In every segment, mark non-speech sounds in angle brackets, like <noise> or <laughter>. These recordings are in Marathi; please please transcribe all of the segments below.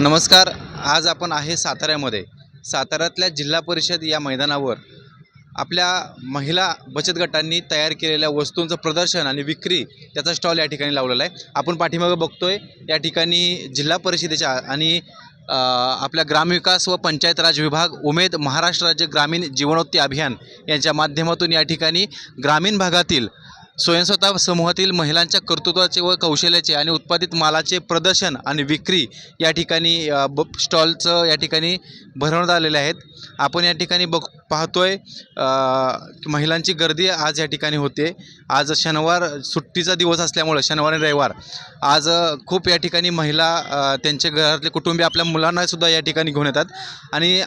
नमस्कार आज आपण आहे साताऱ्यामध्ये. साताऱ्यातल्या जिल्हा परिषद या मैदानावर आपल्या महिला बचत गटांनी तयार केलेल्या वस्तूंचं प्रदर्शन आणि विक्री त्याचा स्टॉल या ठिकाणी लावलेला आहे. आपण पाठीमागं बघतोय या ठिकाणी जिल्हा परिषदेच्या आणि आपल्या ग्रामविकास व पंचायत राज विभाग उमेद महाराष्ट्र राज्य ग्रामीण जीवनोत्ती अभियान यांच्या माध्यमातून या ठिकाणी ग्रामीण भागातील स्वयंस्वता समूहातील महिलांच्या कर्तृत्वाचे व कौशल्याचे आणि उत्पादित मालाचे प्रदर्शन आणि विक्री या ठिकाणी ब स्टॉलचं या ठिकाणी भरवण्यात आलेले आहेत. आपण या ठिकाणी बघ पाहतोय आहे महिलांची गर्दी आज या ठिकाणी होते. आज शनिवार सुट्टीचा दिवस असल्यामुळं शनिवार आणि रविवार आज खूप या ठिकाणी महिला त्यांचे त्यांच्या घरातले कुटुंबीय आपल्या मुलांनासुद्धा या ठिकाणी घेऊन येतात. आणि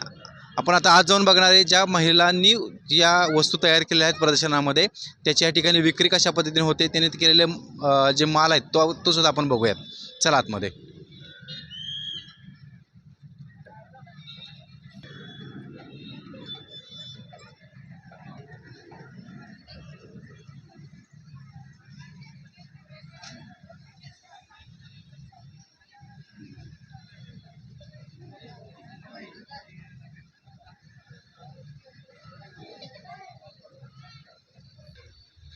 आपण आता आज जाऊन बघणार आहे ज्या महिलांनी या वस्तू तयार केलेल्या आहेत प्रदर्शनामध्ये त्याच्या या ठिकाणी विक्री कशा पद्धतीने होते त्याने ते केलेले जे माल आहेत तो तो सुद्धा आपण बघूयात. चला आतमध्ये.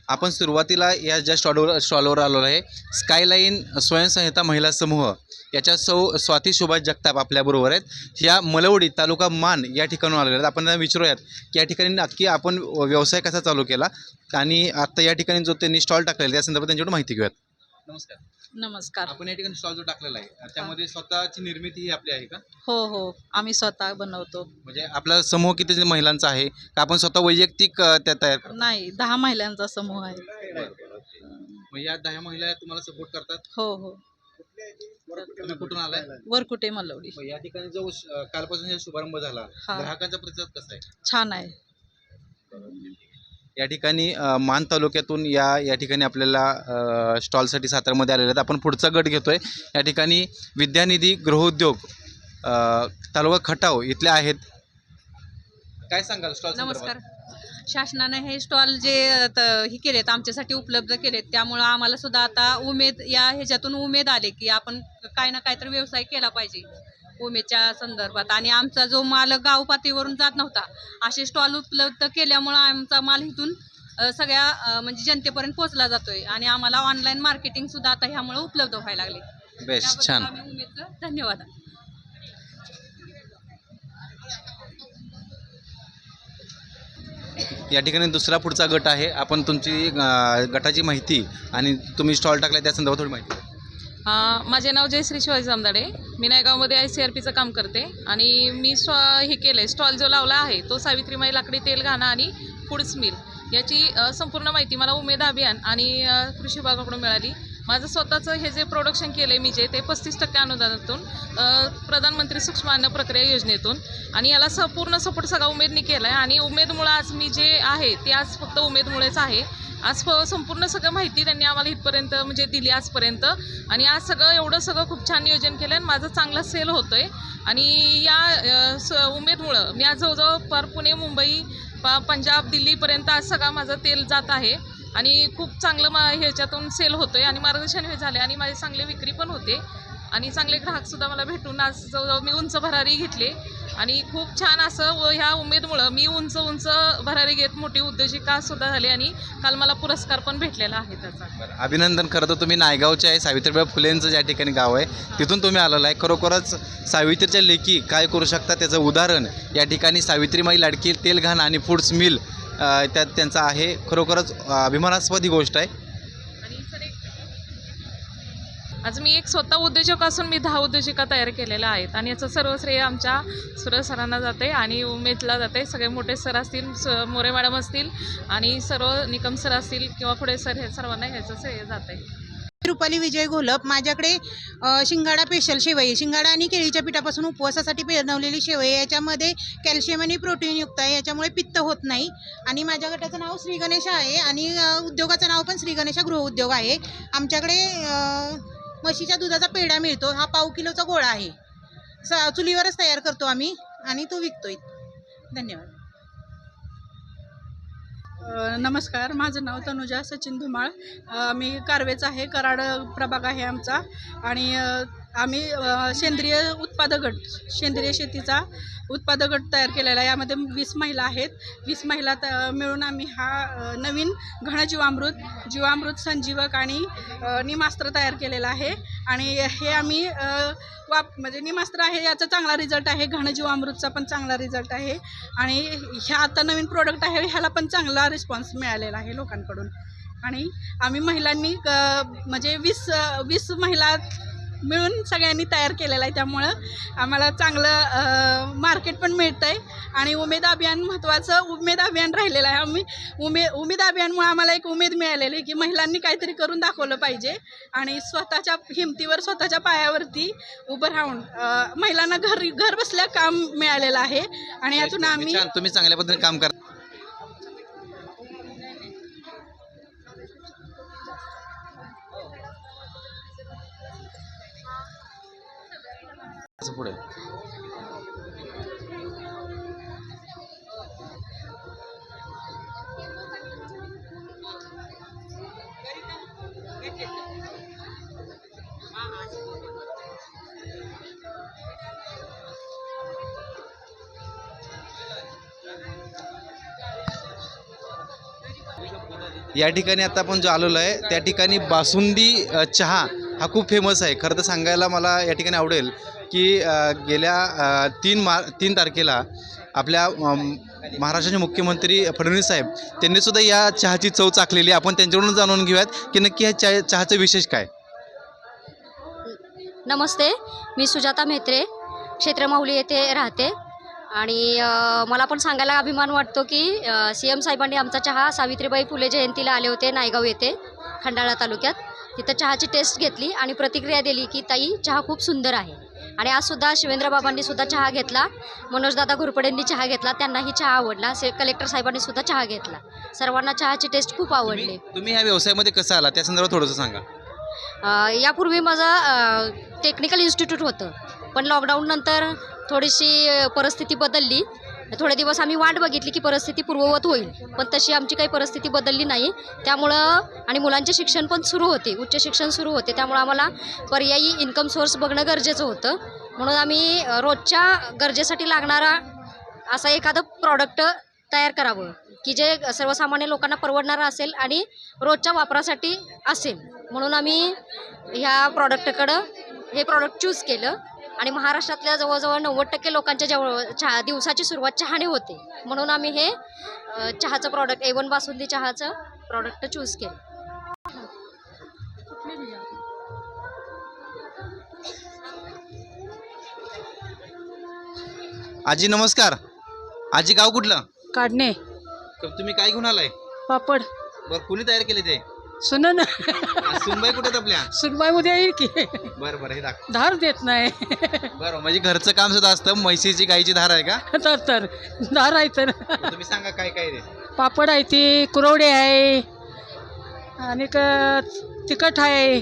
आपण सुरुवातीला या ज्या स्टॉलवर स्टॉलवर आलो आहे स्कायलाईन स्वयंसंहिता महिला समूह याच्या सौ स्वाती सुभाष जगताप आपल्याबरोबर आहेत. या मलवडी तालुका मान या ठिकाणून आलेल्या आहेत. आपण त्यांना विचारूयात की या ठिकाणी नक्की आपण व्यवसाय कसा चालू केला आणि आत्ता या ठिकाणी जो त्यांनी स्टॉल टाकलेला त्या संदर्भात त्यांच्याकडून माहिती घेऊयात. नमस्कार. नमस्कार. आपण या ठिकाणी स्टॉल जो टाकलेला आहे त्यामध्ये स्वतःची निर्मिती ही आपली आहे का? हो हो. आम्ही स्वतः बनवतो. म्हणजे आपला समूह किती महिलांचा आहे? का आपण स्वतः वैयक्तिक अ, त्या तयार करतो? नाही दहा महिलांचा समूह आहे. मग या दहा महिला तुम्हाला सपोर्ट करतात? हो हो. तुम्ही कुठून आलाय? वरकुटे मलवडी. मग या ठिकाणी जो अ, कालपासून जो शुभारंभ झाला हा. ग्राहकांचा प्रतिसाद कसा आहे? छान आहे. या ठिकाणी मान तालुक्यातून या या ठिकाणी आपल्याला स्टॉलसाठी सातारमध्ये आलेले आहेत. आपण पुढचा गट घेतोय. या ठिकाणी विद्यानिधी गृहोद्योग तालुका खटाव इथले आहेत. काय सांगाल स्टॉल नमस्कार. शासनाने हे स्टॉल जे हे केलेत आमच्यासाठी उपलब्ध केलेत त्यामुळं आम्हाला सुद्धा आता उमेद या ह्याच्यातून उमेद आले की आपण काय ना काहीतरी व्यवसाय केला पाहिजे. उमेदच्या संदर्भात. आणि आमचा जो माल गाव पातळीवरून जात नव्हता असे स्टॉल उपलब्ध केल्यामुळं आमचा माल इथून सगळ्या म्हणजे जनतेपर्यंत पोहोचला जातोय. आणि आम्हाला ऑनलाईन मार्केटिंग सुद्धा आता ह्यामुळे उपलब्ध व्हायला लागले. बेस्ट छान. धन्यवाद. या ठिकाणी दुसरा पुढचा गट आहे. आपण तुमची गटाची माहिती आणि तुम्ही स्टॉल टाकला त्या संदर्भात थोडी माहिती माझे नाव जयश्री शिवाजी जामदाडे. मी नायगावमध्ये आय सी आर पीचं काम करते आणि मी स्टॉ हे केलं आहे स्टॉल जो लावला आहे तो सावित्रीमाई लाकडी तेल घाणा आणि फूड्स मिल. याची संपूर्ण माहिती मला उमेद अभियान आणि कृषी विभागाकडून मिळाली. माझं स्वतःचं हे जे प्रोडक्शन केलं आहे मी जे ते पस्तीस टक्के अनुदानातून प्रधानमंत्री सूक्ष्म अन्न प्रक्रिया योजनेतून आणि याला संपूर्ण सपोर्ट सगळा उमेदनी केला आहे आणि उमेदमुळं आज मी जे आहे ते आज फक्त उमेदमुळेच आहे. आज संपूर्ण सगळं माहिती त्यांनी आम्हाला इथपर्यंत म्हणजे दिली आजपर्यंत. आणि आज सगळं एवढं सगळं खूप छान नियोजन केलं आणि माझं चांगला सेल होतो आहे आणि या स उमेदमुळं मी आज जवळजवळ पर पुणे मुंबई प पंजाब दिल्लीपर्यंत आज सगळा माझं तेल जात आहे. आणि खूप चांगलं मा ह्याच्यातून सेल होतं आहे आणि मार्गदर्शन हे झाले आणि माझे चांगले विक्री पण होते. आणि चांगले ग्राहकसुद्धा मला भेटून आज जवळजवळ मी उंच भरारी घेतले. आणि खूप छान असं व ह्या उमेदमुळं मी उंच उंच भरारी घेत मोठी उद्योजिका सुद्धा झाली आणि काल मला पुरस्कार पण भेटलेला आहे त्याचा. अभिनंदन खरं तर तुम्ही नायगावचे आहे सावित्रीबाई फुलेंचं ज्या ठिकाणी गाव आहे तिथून तुम्ही आलेला आहे. खरोखरच सावित्रीच्या लेखी काय करू शकता त्याचं उदाहरण या ठिकाणी सावित्रीमाई लाडकी तेलघाण आणि फूड्स मिल त्यात त्यांचा आहे. खरोखरच अभिमानास्पद ही गोष्ट आहे. आज मी एक स्वतः उद्योजक असून मी दहा उद्योजिका तयार केलेल्या आहेत. आणि याचं सर्व श्रेय आमच्या सुरज सरांना जाते आणि उमेदला जाते. सगळे मोठे सर असतील स मोरे मॅडम असतील आणि सर्व निकम सर असतील किंवा पुढे सर हे सर्वांना ह्याचं श्रेय जाते. रुपाली विजय घोलप माझ्याकडे शिंगाडा स्पेशल शेवई. शिंगाडा आणि केळीच्या पिठापासून उपवासासाठी बनवलेली शेवई. याच्यामध्ये कॅल्शियम आणि प्रोटीन युक्त आहे. याच्यामुळे पित्त होत नाही. आणि माझ्या गटाचं नाव श्री गणेश आहे आणि उद्योगाचं नाव पण श्री गणेशा गृहउद्योग आहे. आमच्याकडे म्हशीच्या दुधाचा पेढा मिळतो. हा पाव किलोचा गोळा आहे. स चुलीवरच तयार करतो आम्ही आणि तो विकतोय. धन्यवाद. नमस्कार. माझं नाव तनुजा सचिन धुमाळ. मी कारवेच आहे. कराड प्रभाग आहे आमचा. आणि आम्ही सेंद्रिय उत्पादक गट सेंद्रिय शेतीचा उत्पादक गट तयार केलेला आहे. यामध्ये वीस महिला आहेत. वीस महिला त मिळून आम्ही हा नवीन घनजीवामृत जीवामृत संजीवक आणि निमास्त्र तयार केलेला आहे. आणि हे आम्ही वाप म्हणजे निमास्त्र आहे याचा चांगला रिझल्ट आहे. घनजीवामृतचा पण चांगला रिझल्ट आहे. आणि ह्या आता नवीन प्रोडक्ट आहे ह्याला पण चांगला रिस्पॉन्स मिळालेला आहे लोकांकडून. आणि आम्ही महिलांनी क- म्हणजे वीस वीस महिला मिळून सगळ्यांनी तयार केलेला आहे. त्यामुळं आम्हाला चांगलं मार्केट पण मिळतं आहे आणि उमेद अभियान महत्त्वाचं उमेद अभियान राहिलेलं आहे आम्ही. उमे उमेद अभियानमुळे आम्हाला एक उमेद मिळालेली आहे की महिलांनी काहीतरी करून दाखवलं पाहिजे. आणि स्वतःच्या हिमतीवर स्वतःच्या पायावरती उभं राहून महिलांना घर घर बसल्या काम मिळालेलं आहे. आणि यातून आम्ही तुम्ही चांगल्या पद्धतीने काम करा असं पुढे. या ठिकाणी आता आपण जो आलेलो आहे त्या ठिकाणी बासुंदी चहा हा खूप फेमस आहे. खरं तर सांगायला मला या ठिकाणी आवडेल. की गेल्या तीन मा तीन तारखेला आपल्या महाराष्ट्राचे मुख्यमंत्री फडणवीस साहेब त्यांनीसुद्धा या चहाची चव चाकलेली आहे. आपण त्यांच्याकडून जाणून घेऊयात की नक्की ह्या चहा चहाचं विशेष काय? नमस्ते. मी सुजाता म्हेत्रे क्षेत्रमाहुली येथे राहते. आणि मला पण सांगायला अभिमान वाटतो की सी एम साहेबांनी आमचा चहा सावित्रीबाई फुले जयंतीला आले होते नायगाव येथे खंडाळा तालुक्यात. तिथं चहाची टेस्ट घेतली आणि प्रतिक्रिया दिली की ताई चहा खूप सुंदर आहे. आणि आजसुद्धा शिवेंद्र बाबांनी सुद्धा चहा घेतला. मनोजदादा घोरपडेंनी चहा घेतला. त्यांनाही चहा आवडला. से कलेक्टर साहेबांनी सुद्धा चहा घेतला. सर्वांना चहाची टेस्ट खूप आवडली. तुम्ही ह्या व्यवसायामध्ये कसं आला? त्या संदर्भात थोडंसं सांगा. अ, यापूर्वी माझं टेक्निकल इन्स्टिट्यूट होतं. पण लॉकडाऊननंतर थोडीशी अ, परिस्थिती बदलली. थोडे दिवस आम्ही वाट बघितली की परिस्थिती पूर्ववत होईल पण तशी आमची काही परिस्थिती बदलली नाही. त्यामुळं आणि मुलांचे शिक्षण पण सुरू होते उच्च शिक्षण सुरू होते. त्यामुळं आम्हाला पर्यायी इन्कम सोर्स बघणं गरजेचं होतं. म्हणून आम्ही रोजच्या गरजेसाठी लागणारा असा एखादं प्रॉडक्ट तयार करावं की जे सर्वसामान्य लोकांना परवडणारं असेल आणि रोजच्या वापरासाठी असेल. म्हणून आम्ही ह्या प्रॉडक्टकडं हे प्रॉडक्ट चूज केलं. आणि महाराष्ट्रातल्या जवळजवळ नव्वद टक्के लोकांच्या जवळ चहा दिवसाची सुरुवात चहाने होते. म्हणून आम्ही हे चहाचं प्रॉडक्ट ए वन बासुंदी चहाचं प्रॉडक्ट चूज केलं. आजी नमस्कार. आजी गाव कुठलं? काढणे. तुम्ही काय घेऊन आलाय? पापड. बरं कुणी तयार केले ते? सुन ना. सुनबाई कुठे आपल्या? सुनबाई उद्या येईल की. बरं बरं हे दाख धार देत नाही. बरं म्हणजे घरचं काम सुद्धा असतं म्हैसीची गाईची धार आहे का? तर तर. धार आहे तर. तुम्ही सांगा काय काय ते? पापड आहे ती कुरवडे आहे. आणि क- तिखट आहे.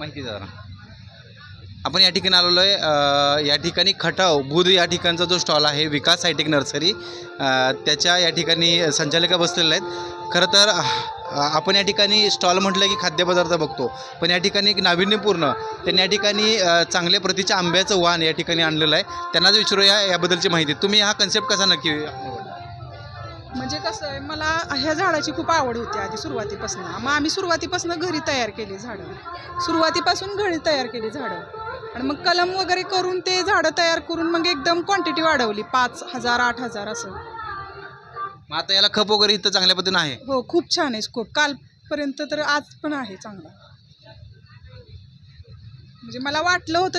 माहिती जरा. आपण या ठिकाणी आलेलो आहे या ठिकाणी खटाव बुध या ठिकाणचा जो स्टॉल आहे विकास हायटेक नर्सरी त्याच्या या ठिकाणी संचालिका बसलेल्या आहेत. खरं तर आपण या ठिकाणी स्टॉल म्हटलं की खाद्यपदार्थ बघतो पण या ठिकाणी एक नाविन्यपूर्ण त्यांनी या ठिकाणी चांगल्या प्रतीच्या आंब्याचं वाण या ठिकाणी आणलेलं आहे. त्यांनाच विचारूया याबद्दलची माहिती. तुम्ही हा कन्सेप्ट कसा नक्की म्हणजे कसं आहे मला ह्या झाडाची खूप आवड होती आधी सुरुवातीपासून. मग आम्ही सुरुवातीपासून घरी तयार केली झाडं. सुरुवातीपासून घरी तयार केली झाडं. आणि मग कलम वगैरे करून ते झाडं तयार करून मग एकदम क्वांटिटी वाढवली पाच हजार आठ हजार असं. मग आता याला खप वगैरे इथं चांगल्या पद्धतीनं आहे. हो खूप छान आहे स्कोप कालपर्यंत तर आज पण आहे चांगला. म्हणजे मला वाटलं होतं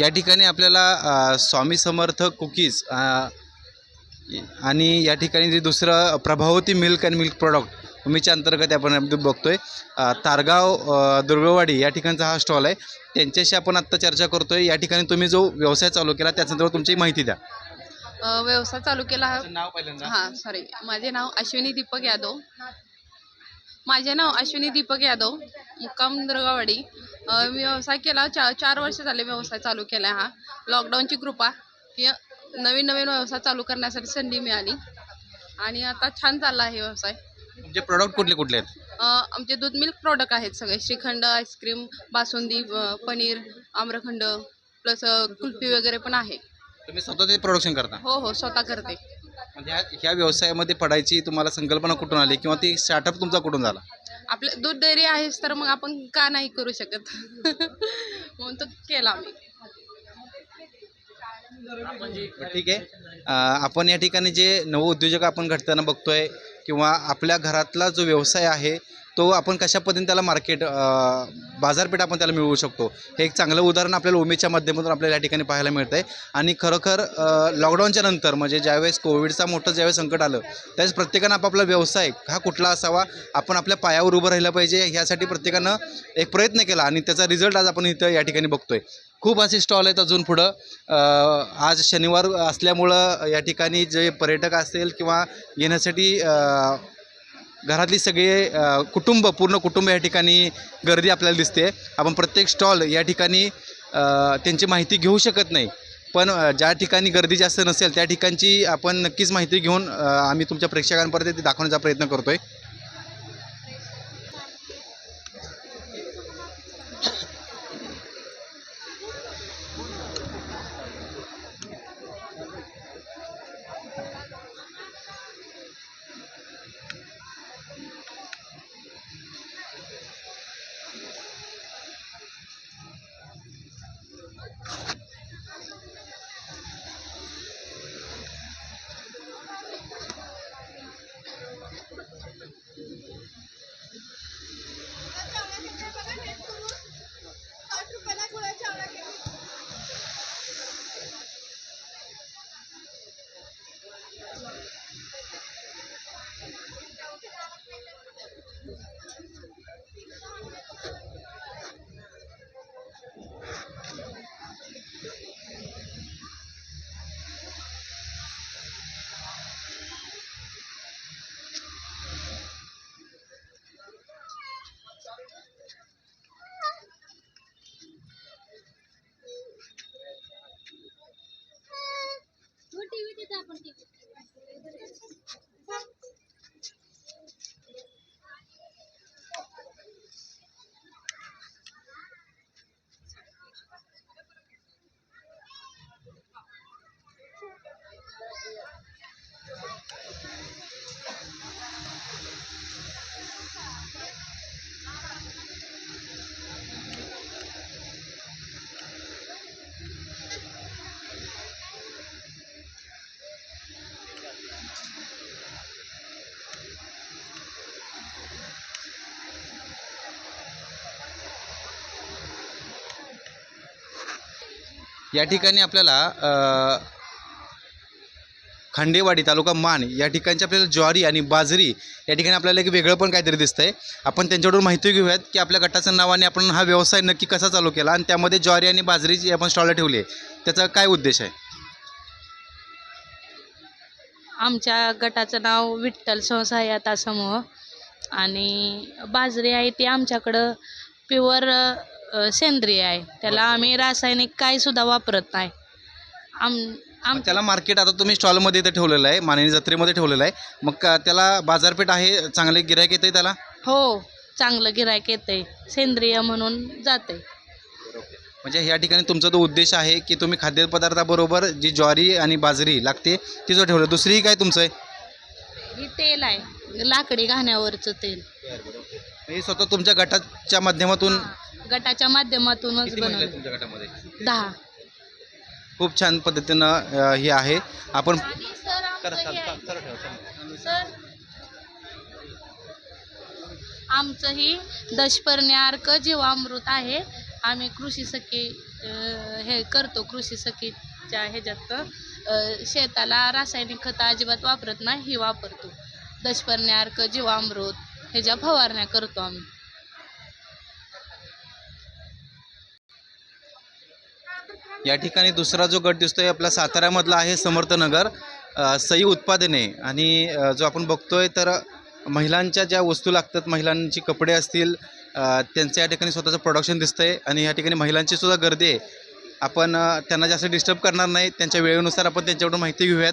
या ठिकाणी आपल्याला स्वामी समर्थ कुकीज आणि या ठिकाणी जे दुसरं Prabhavati milk and milk product उमीच्या अंतर्गत आपण बघतोय. अ, तारगाव दुर्गवाडी या ठिकाणचा हा स्टॉल आहे. त्यांच्याशी आपण आत्ता चर्चा करतोय. या ठिकाणी तुम्ही जो व्यवसाय चालू केला त्याच्याजवळ तुमची माहिती द्या. व्यवसाय चालू केला नाव पहिल्यांदा. हां सॉरी माझे नाव अश्विनी दीपक यादव. माझे नाव अश्विनी दीपक यादव मुक्काम दुर्गावाडी. मी व्यवसाय केला चा चार वर्ष झाले व्यवसाय चालू केला हा. लॉकडाऊनची कृपा की नवीन नवीन व्यवसाय चालू करण्यासाठी संधी मिळाली. आणि आता छान चालला आहे व्यवसाय. तुमचे प्रॉडक्ट कुठले कुठले आहेत? आमचे दूध मिल्क प्रॉडक्ट आहेत सगळे. Shrikhand ice cream basundi paneer amrakhand plus kulfi वगैरे पण आहे. तुम्ही स्वतः ते प्रोडक्शन करता? हो हो स्वतः करते. म्हणजे ह्या ह्या व्यवसायामध्ये पडायची तुम्हाला संकल्पना कुठून आली किंवा ती स्टार्टअप तुमचा कुठून झाला? आपलं दूध डेअरी आहेच तर मग आपण का नाही करू शकत? <laughs> म्हणून तो केला मी बरं, ठीक आहे. अं, आपण या ठिकाणी जे नवउद्योजक आपण घडताना बघतोय किंवा आपल्या घरातला जो व्यवसाय आहे तो आपण कशा पद्धतीने त्याला मार्केट बाजारपेठ आपण त्याला मिळवू शकतो? हे एक चांगलं उदाहरण आपल्याला उमेदच्या माध्यमातून आपल्याला या ठिकाणी पाहायला मिळतं आहे आणि खरोखर लॉकडाऊनच्या नंतर म्हणजे ज्यावेळेस कोविडचा मोठं ज्यावेळेस संकट आलं त्यावेळेस प्रत्येकानं आपापला व्यवसाय हा कुठला असावा आपण आपल्या पायावर उभं राहिलं पाहिजे ह्यासाठी प्रत्येकानं एक प्रयत्न केला आणि त्याचा रिझल्ट आज आपण इथं या ठिकाणी बघतोय. खूप असे स्टॉल आहेत अजून पुढं. आज शनिवार असल्यामुळं या ठिकाणी जे पर्यटक असेल किंवा येण्यासाठी घरातली सगळे कुटुंब पूर्ण कुटुंब या ठिकाणी गर्दी आपल्याला दिसते. आपण प्रत्येक स्टॉल या ठिकाणी त्यांची माहिती घेऊ शकत नाही. पण ज्या ठिकाणी गर्दी जास्त नसेल त्या ठिकाणची आपण नक्कीच माहिती घेऊन आम्ही तुमच्या प्रेक्षकांपर्यंत ती दाखवण्याचा प्रयत्न करतो आहे या ठिकाणी आपल्याला खांडेवाडी तालुका मान या ठिकाणची आपल्याला ज्वारी आणि बाजरी या ठिकाणी आपल्याला एक वेगळं पण काहीतरी दिसतं आहे आपण त्यांच्याकडून माहिती घेऊयात की आपल्या गटाचं नावाने आपण हा व्यवसाय नक्की कसा चालू केला आणि त्यामध्ये ज्वारी आणि बाजरी जी आपण स्टॉलला ठेवली आहे त्याचा काय उद्देश आहे? आमच्या गटाचं नाव विठ्ठल स्वसहाय्यता समूह आणि बाजरी आहे ती आमच्याकडं प्युअर सेंद्रिय आहे. त्याला आम्ही रासायनिक काही सुद्धा वापरत नाही. आम आम त्याला मार्केट आता तुम्ही स्टॉलमध्ये इथं ठेवलेलं आहे मानेनी जत्रेमध्ये ठेवलेलं आहे. मग का त्याला बाजारपेठ आहे चांगले गिरायक येते त्याला? हो चांगलं गिरायक येतंय. सेंद्रिय म्हणून जाते म्हणजे या ठिकाणी तुमचा तो उद्देश आहे की तुम्ही खाद्यपदार्थाबरोबर जी ज्वारी आणि बाजरी लागते ती जो ठेवलं दुसरीही काय तुमचं आहे? ही तेल आहे. लाकडी घाण्यावरचं तेल. हे स्वतः तुमच्या गटाच्या माध्यमातून गटाच्या माध्यमातूनच किती महिला आहेत बनवलं. तुमच्या गटामध्ये? दहा. खूप छान पद्धतीनं अ, हे आहे. आपण सर करा, आमचं चालू- हे आहे. चालू- चालू ठेवा, चालू. सर आमचं ही दशपर्णी अर्क जीवामृत आहे. आम्ही कृषी सखी अं, हे करतो कृषी सखीच्या ह्याच्यात अं, शेताला रासायनिक खतं अजिबात वापरत नाही ही वापरतो. दशपर्णी अर्क जीवामृत ह्याच्या फवारण्या करतो आम्ही. या ठिकाणी दुसरा जो गट दिसतोय आपला साताऱ्यामधला आहे समर्थनगर सई उत्पादने. आणि जो आपण बघतोय तर महिलांच्या ज्या वस्तू लागतात महिलांची कपडे असतील त्यांचं या ठिकाणी स्वतःचं प्रोडक्शन दिसतंय. आणि या ठिकाणी महिलांची सुद्धा गर्दी आहे. आपण त्यांना जास्त डिस्टर्ब करणार नाही. त्यांच्या वेळेनुसार आपण त्यांच्याकडून माहिती घेऊयात.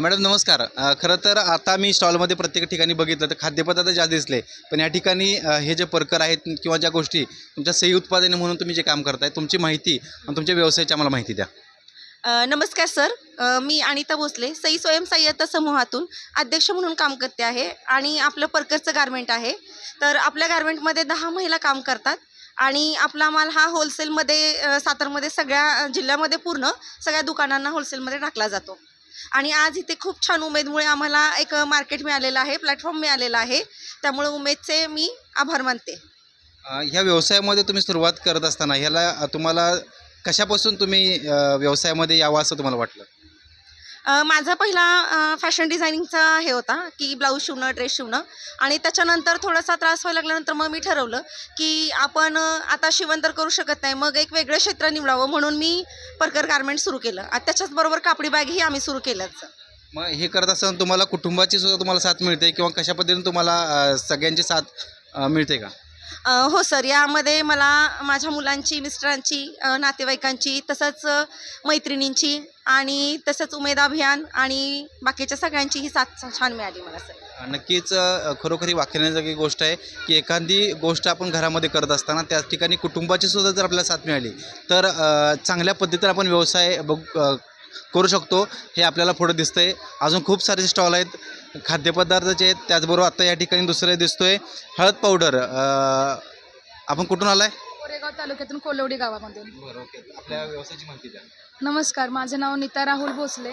मॅडम नमस्कार. अ, खरं तर आता मी स्टॉलमध्ये प्रत्येक ठिकाणी बघितलं तर खाद्यपदार्थ जास्त दिसले. पण या ठिकाणी अ, हे जे परकर आहेत किंवा ज्या गोष्टी तुमच्या सही उत्पादने म्हणून तुम्ही जे काम करताय तुमची माहिती आणि तुमच्या व्यवसायाची आम्हाला माहिती द्या. अ, नमस्कार सर. अ, मी अनिता भोसले सई स्वयंसहाय्यता समूहातून अध्यक्ष म्हणून काम करते आहे आणि आपलं परकरचं गारमेंट आहे. तर आपल्या गारमेंटमध्ये दहा महिला काम करतात आणि आपला माल हा होलसेलमध्ये अ, सातारमध्ये सगळ्या अ, जिल्ह्यामध्ये पूर्ण सगळ्या दुकानांना होलसेलमध्ये टाकला जातो. आणि आज इथे खूप छान उमेदमुळे आम्हाला एक मार्केट मिळालेलं आहे प्लॅटफॉर्म मिळालेला आहे. त्यामुळे उमेदचे मी आभार मानते. ह्या व्यवसायामध्ये तुम्ही सुरुवात करत असताना ह्याला तुम्हाला कशापासून तुम्ही व्यवसायामध्ये यावं असं तुम्हाला वाटलं? माझा पहिला फॅशन डिझायनिंगचा हे होता की ब्लाऊज शिवणं ड्रेस शिवणं आणि त्याच्यानंतर थोडासा त्रास व्हायला लागल्यानंतर मग मी ठरवलं की आपण आता शिवण तर करू शकत नाही मग एक वेगळं क्षेत्र निवडावं म्हणून मी परकर गार्मेंट सुरू केलं. आणि त्याच्याचबरोबर कापडी बॅगही आम्ही सुरू केलंच. मग हे करत असताना तुम्हाला कुटुंबाची सुद्धा तुम्हाला साथ मिळते किंवा कशा पद्धतीने तुम्हाला सगळ्यांची साथ मिळते का? हो सर यामध्ये मला माझ्या मुलांची मिस्टरांची नातेवाईकांची तसंच मैत्रिणींची आणि तसंच उमेद अभियान आणि बाकीच्या सगळ्यांची ही साथ छान मिळाली मला सर. नक्कीच अ, खरोखरी वाखण्याजोगी गोष्ट आहे की एखादी गोष्ट आपण घरामध्ये करत असताना त्याच ठिकाणी कुटुंबाची सुद्धा जर आपल्याला साथ मिळाली तर अ, चांगल्या पद्धतीने आपण व्यवसाय बघ अ, करू शकतो हे आपल्याला पुढे दिसतंय. अजून खूप सारे स्टॉल आहेत. खाद्यपदार्थाचे आहेत. त्याचबरोबर आता या ठिकाणी दुसरे दिसतोय. हळद पावडर आपण कुठून आलाय? कोरेगाव तालुक्यातून कोलवडी गावामधून. बरं ओके. आपल्या व्यवसायाची माहिती द्या. नमस्कार. माझं नाव नीता राहुल भोसले.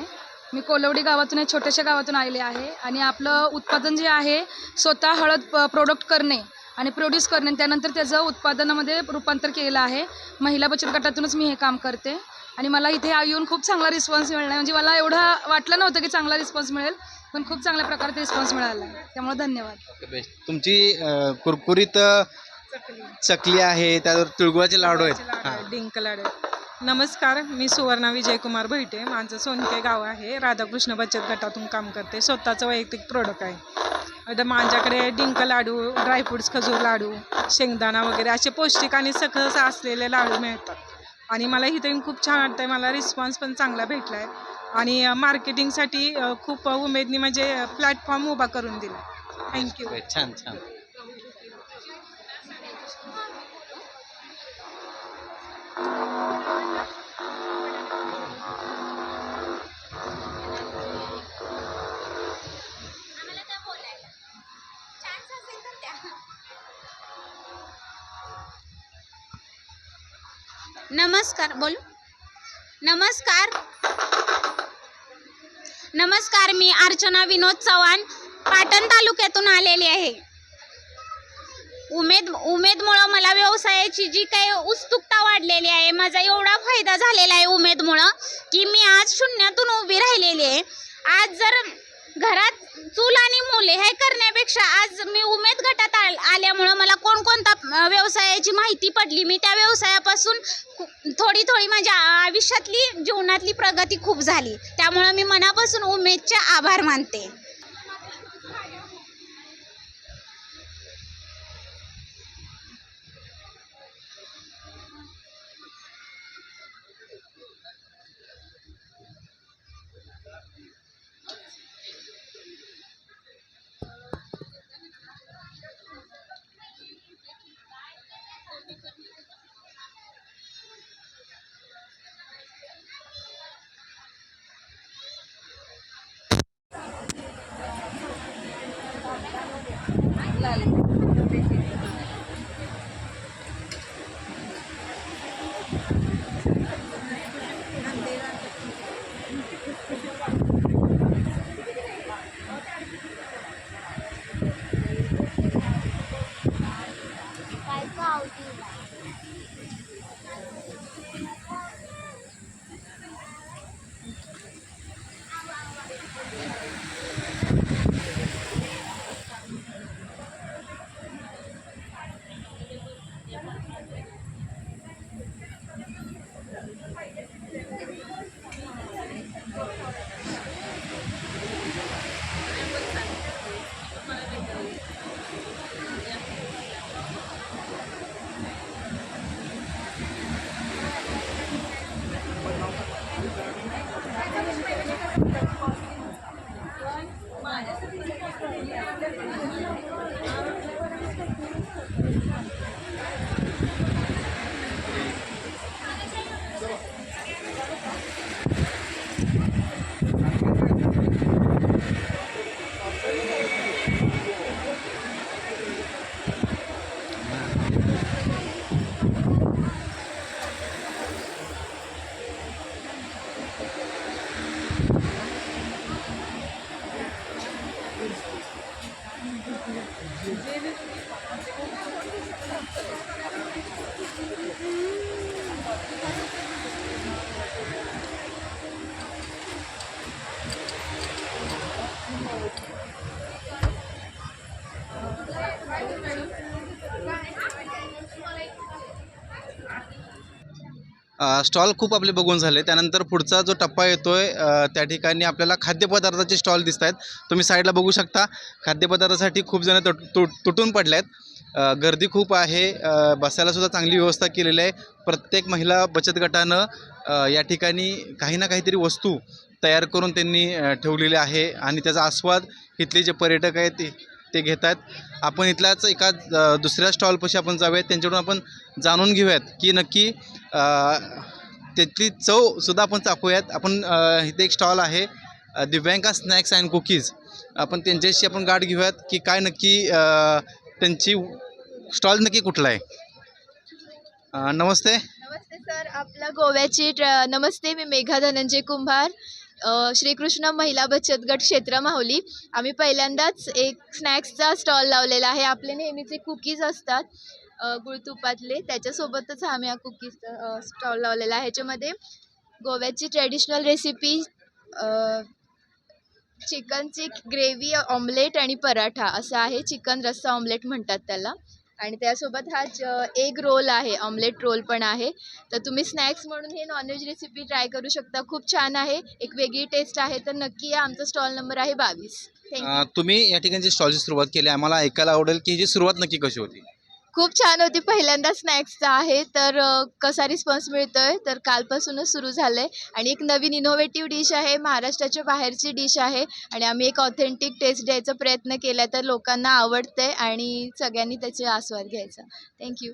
मी कोलवडी गावातून एक छोट्याशा गावातून आलेले आहे. आणि आपलं उत्पादन जे आहे स्वतः हळद प्रोडक्ट करणे आणि प्रोड्यूस करणे त्यानंतर त्याचं उत्पादनामध्ये रूपांतर केलेलं आहे. महिला बचत गटातूनच मी हे काम करते. आणि मला इथे येऊन खूप चांगला रिस्पॉन्स मिळाला. म्हणजे मला एवढं वाटलं नव्हतं की चांगला रिस्पॉन्स मिळेल पण खूप चांगल्या प्रकारचा रिस्पॉन्स मिळाला. आहे त्यामुळे धन्यवाद. ओके बेस्ट तुमची अ, कुरकुरीत अ, चकली आहे त्यावर तिळगुळाचे लाडू आहेत. हां डिंक लाडू नमस्कार मी सुवर्णा विजयकुमार भैटे माझं सोनके गाव आहे. राधाकृष्ण बचत गटातून काम करते. स्वतःचं वैयक्तिक प्रोडक्ट आहे. आता माझ्याकडे डिंक लाडू ड्रायफ्रुट्स खजूर लाडू शेंगदाणा वगैरे असे पौष्टिक आणि सकस असलेले लाडू मिळतात. आणि मला इथे येऊन खूप छान वाटतं आहे मला रिस्पॉन्स पण चांगला भेटला आहे आणि मार्केटिंगसाठी खूप उमेदनी म्हणजे प्लॅटफॉर्म उभा करून दिला थँक्यू छान छान. नमस्कार बोलू. नमस्कार. नमस्कार मी अर्चना विनोद चव्हाण पाटण तालुक्यातून आलेली आहे. उमेद उमेदमुळं मला व्यवसायाची जी काही उत्सुकता वाढलेली आहे माझा एवढा फायदा झालेला आहे उमेदमुळं की मी आज शून्यातून उभी राहिलेली आहे. आज जर घरात चूल आणि मुले हे करण्यापेक्षा आज मी उमेद गटात आल्यामुळं मला कोणकोणता व्यवसायाची माहिती पडली मी त्या व्यवसायापासून थोडी थोडी माझ्या आयुष्यातली जीवनातली प्रगती खूप झाली. त्यामुळं मी मनापासून उमेदचे आभार मानते. स्टॉल खूप आपले बघून झाले. त्यानंतर पुढचा जो टप्पा येतोय आहे त्या ठिकाणी आपल्याला खाद्यपदार्थाचे स्टॉल दिसत आहेत. तुम्ही साईडला बघू शकता खाद्यपदार्थासाठी खूप जण तुट तुट तुटून पडले आहेत गर्दी खूप आहे. बसायलासुद्धा चांगली व्यवस्था केलेली आहे. प्रत्येक महिला बचत गटानं या ठिकाणी काही ना काहीतरी वस्तू तयार करून त्यांनी ठेवलेली आहे. आणि त्याचा आस्वाद इथले जे पर्यटक आहेत ते घेत आहेत आपण इथल्याच एका दुसऱ्या स्टॉलपाशी आपण जाऊयात. त्यांच्याकडून आपण जाणून घेऊयात की नक्की त्यातली चवसुद्धा आपण चाकूयात आपण इथे एक स्टॉल आहे दिव्यांका स्नॅक्स अँड कुकीज आपण त्यांच्याशी आपण गाठ घेऊयात की काय नक्की त्यांची स्टॉल नक्की कुठला आहे. नमस्ते. नमस्ते सर. आपला गोव्याची नमस्ते. मी मेघा धनंजय कुंभार. श्रीकृष्ण महिला बचत गट क्षेत्र माहुली. आम्ही पहिल्यांदाच एक स्नॅक्सचा स्टॉल लावलेला आहे. आपले नेहमीचे कुकीज असतात गुळतुपातले. त्याच्यासोबतच आम्ही हा कुकीजचा स्टॉल लावलेला आहे. ह्याच्यामध्ये गोव्याची ट्रॅडिशनल रेसिपी चिकनची ग्रेव्ही ऑमलेट आणि पराठा असं आहे. चिकन रस्सा ऑमलेट म्हणतात त्याला. आणि त्यासोबत हा एग रोल आहे ऑमलेट रोल पण आहे. तर तुम्ही स्नॅक्स म्हणून हे नॉनव्हेज रेसिपी ट्राय करू शकता. खूप छान आहे. एक वेगळी टेस्ट आहे. तर नक्की या आमचा स्टॉल नंबर आहे बावीस. थँक्यू तुम्ही या ठिकाणची स्टॉलची सुरुवात केली. आम्हाला ऐकायला आवडेल की ही सुरुवात नक्की कशी होती? खूप छान होती. पहिल्यांदा स्नॅक्सचा आहे. तर कसा रिस्पॉन्स मिळतोय? तर कालपासूनच सुरू झालंय. आणि एक नवीन इनोव्हेटिव्ह डिश आहे. महाराष्ट्राच्या बाहेरची डिश आहे. आणि आम्ही एक ऑथेंटिक टेस्ट द्यायचा प्रयत्न केला तर लोकांना आवडतंय आणि सगळ्यांनी त्याचे आस्वाद घ्यायचा. थँक्यू